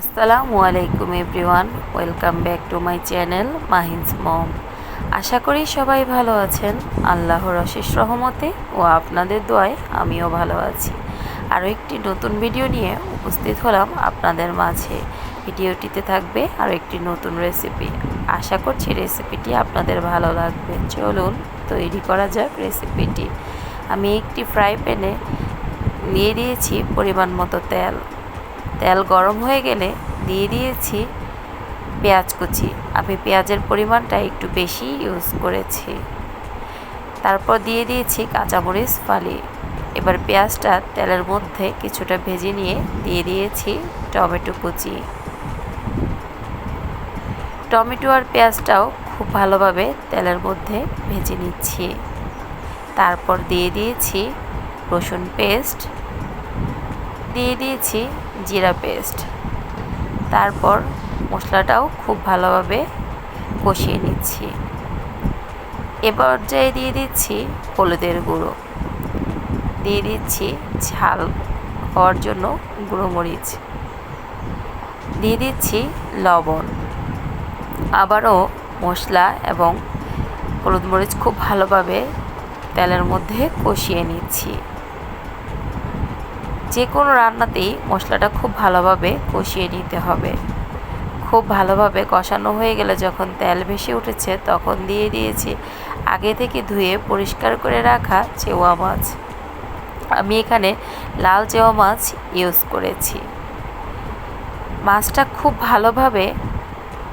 আসসালামু আলাইকুম everyone, welcome back to my channel Mahin's mom. আশা করি সবাই ভালো আছেন, আল্লাহর অশেষ রহমতে ও আপনাদের দোয়ায় আমিও ভালো আছি। আরও একটি নতুন ভিডিও নিয়ে উপস্থিত হলাম আপনাদের মাঝে। ভিডিওটিতে থাকবে আরও একটি নতুন রেসিপি। আশা করছি রেসিপিটি আপনাদের ভালো লাগবে। চলুন তৈরি করা যাক রেসিপিটি। আমি একটি ফ্রাই প্যানে দিয়ে দিয়েছি পরিমাণ মতো তেল। তেল গরম হয়ে গেলে দিয়ে দিয়েছি পেঁয়াজ কুচি। আমি পেঁয়াজের পরিমাণটা একটু বেশি ইউজ করেছি। তারপর দিয়ে দিয়েছি কাঁচামরিচ ফালি। এবার পেঁয়াজটা তেলের মধ্যে কিছুটা ভেজে নিয়ে দিয়ে দিয়েছি টমেটো কুচি। টমেটো আর পেঁয়াজটাও খুব ভালোভাবে তেলের মধ্যে ভেজে নিচ্ছি। তারপর দিয়ে দিয়েছি রসুন পেস্ট দিয়ে দিয়েছি জিরা পেস্ট। তারপর মশলাটাও খুব ভালোভাবে কষিয়ে নিচ্ছি। এ পর্যায়ে দিয়ে দিচ্ছি হলুদের গুঁড়ো। দিয়ে দিচ্ছি ঝাল হওয়ার জন্য গুঁড়ো মরিচ দিয়ে দিচ্ছি লবণ। আবারও মশলা এবং হলুদ মরিচ খুব ভালোভাবে তেলের মধ্যে কষিয়ে নিচ্ছি। যে কোনো রান্নাতেই মশলাটা খুব ভালোভাবে কষিয়ে নিতে হবে। খুব ভালোভাবে কষানো হয়ে গেলে যখন তেল ভেসে উঠেছে তখন দিয়ে দিয়েছি আগে থেকে ধুয়ে পরিষ্কার করে রাখা চেওয়া মাছ। আমি এখানে লাল চেওয়া মাছ ইউজ করেছি। মাছটা খুব ভালোভাবে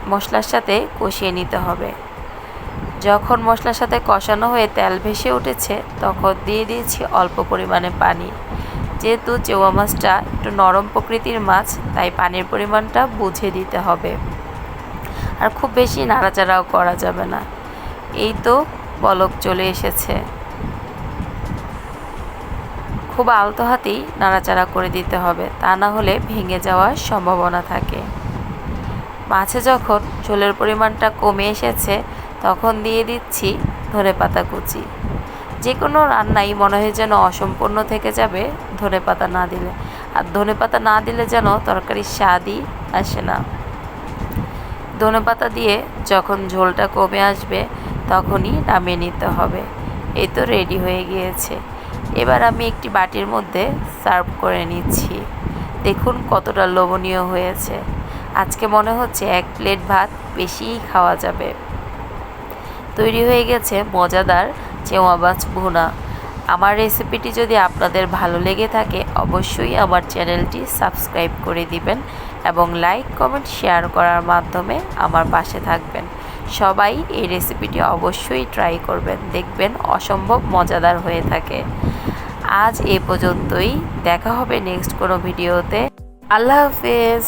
মশলার সাথে কষিয়ে নিতে হবে। যখন মশলার সাথে কষানো হয়ে তেল ভেসে উঠেছে তখন দিয়ে দিয়েছি অল্প পরিমাণে পানি। যেহেতু চেওয়া মাছটা একটু নরম প্রকৃতির মাছ, তাই পানির পরিমাণটা বুঝে দিতে হবে। আর খুব বেশি নাড়াচাড়াও করা যাবে না। এই তো বলক চলে এসেছে। খুব আলতো হাতেই নাড়াচাড়া করে দিতে হবে, তা না হলে ভেঙে যাওয়ার সম্ভাবনা থাকে। মাছে যখন ঝোলের পরিমাণটা কমে এসেছে, তখন দিয়ে দিচ্ছি ধনে পাতা কুচি। যে কোনো রান্নাই মনে হয় যেন অসম্পূর্ণ থেকে যাবে, ধনে পাতা না দিলে। আর ধনে পাতা না দিলে যেন তরকারির স্বাদই আসে না। ধনে পাতা দিয়ে যখন ঝোলটা কমে আসবে, তখনই নামিয়ে নিতে হবে। এই তো রেডি হয়ে গিয়েছে। এবার আমি একটি বাটির মধ্যে সার্ভ করে নিচ্ছি। দেখুন কতটা লোভনীয় হয়েছে। আজকে মনে হচ্ছে এক প্লেট ভাত বেশিই খাওয়া যাবে। তৈরি হয়ে গেছে মজাদার চেওয়া মাছ ভুনা। আমার রেসিপিটি যদি আপনাদের ভালো লেগে থাকে, অবশ্যই আমার চ্যানেলটি সাবস্ক্রাইব করে দিবেন এবং লাইক, কমেন্ট, শেয়ার করার মাধ্যমে আমার পাশে থাকবেন। সবাই এই রেসিপিটি অবশ্যই ট্রাই করবেন, দেখবেন অসম্ভব মজাদার হয়ে থাকে। আজ এ পর্যন্তই, দেখা হবে নেক্সট কোনো ভিডিওতে। আল্লাহ হাফেজ।